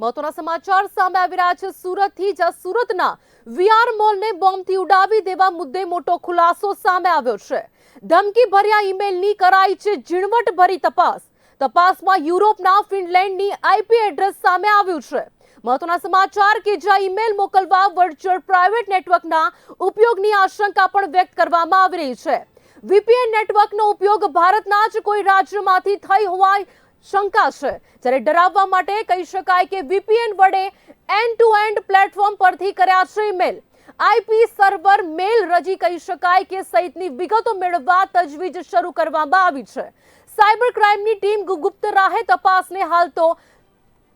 મહત્વના સમાચાર સામે આવી રહ્યા છે. સુરતથી જ્યાં સુરતના વીઆર મોલને બોમ્બથી ઉડાવી દેવા મુદ્દે મોટો ખુલાસો સામે આવ્યો છે. ધમકી ભર્યા ઈમેલની કરાઈ છે ઝીણવટભરી તપાસ. તપાસમાં યુરોપના ફિનલેન્ડની આઈપી એડ્રેસ સામે આવ્યું છે. મહત્વના સમાચાર કે જ્યાં ઈમેલ મોકલવા વર્ચ્યુઅલ પ્રાઇવેટ નેટવર્કના ઉપયોગની આશંકા પણ વ્યક્ત કરવામાં આવી રહી છે. વીપીએન નેટવર્કનો ઉપયોગ ભારતના જ કોઈ રાજ્યમાંથી થઈ હોવા શંકા છે જ્યારે ડરાવવા માટે કહી શકાય કે વીપીએન વડે એન્ડ ટુ એન્ડ પ્લેટફોર્મ પરથી કર્યા છે મેલ આઈપી સર્વર મેલ રજી કહી શકાય કે સહિતની વિગતો મેળવવા તજવીજ શરૂ કરવામાં આવી છે. સાયબર ક્રાઇમની ટીમ ગુપ્ત રાહે તપાસને હાલ તો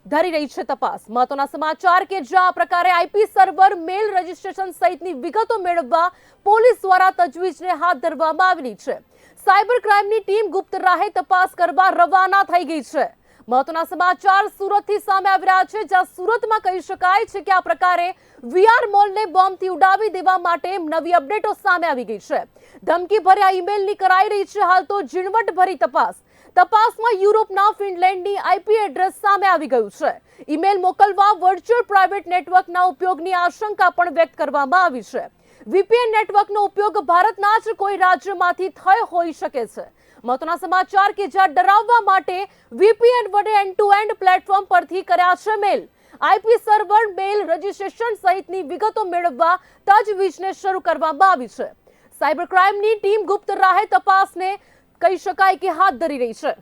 ધરી રહી છે તપાસ. મહત્વના સમાચાર કે જ્યાં પ્રકારે આઈપી સર્વર મેલ રજિસ્ટ્રેશન સહિતની વિગતો મેળવવા પોલીસ દ્વારા તજવીજને હાથ ધરવામાં આવી છે. સાયબર ક્રાઇમની ટીમ ગુપ્ત રાહે તપાસ કરવા રવાના થઈ ગઈ છે. મહત્વના સમાચાર સુરતથી સામે આવી રહ્યા છે, જ્યાં સુરતમાં કહી શકાય છે કે આ પ્રકારે વીઆર મોલને બોમ્બથી ઉડાવી દેવા માટે નવી અપડેટો સામે આવી ગઈ છે. ધમકી ભર્યા ઈમેલની કરાઈ રહી છે, હાલ તો ઝીણવટભરી તપાસ. તપાસમાં યુરોપના ફિનલેન્ડની આઈપી એડ્રેસ સામે આવી ગયું છે. ઈમેલ મોકલવા વર્ચ્યુઅલ પ્રાઇવેટ નેટવર્કના ઉપયોગની આશંકા પણ વ્યક્ત કરવામાં આવી છે. વીપીએન નેટવર્કનો ઉપયોગ ભારતના જ કોઈ રાજ્યમાંથી થયો હોઈ શકે છે. મહત્વના સમાચાર કે જ્યાં ડરાવવા માટે વીપીએન વડે એન્ડ ટુ એન્ડ પ્લેટફોર્મ પરથી કર્યા છે mail IP server mail registration સહિતની વિગતો મેળવવા તજવીજને શરૂ કરવામાં આવી છે. સાયબર ક્રાઇમની ટીમ ગુપ્ત રાહે તપાસને કહી શકાય કે હાથ ધરી રહી છે.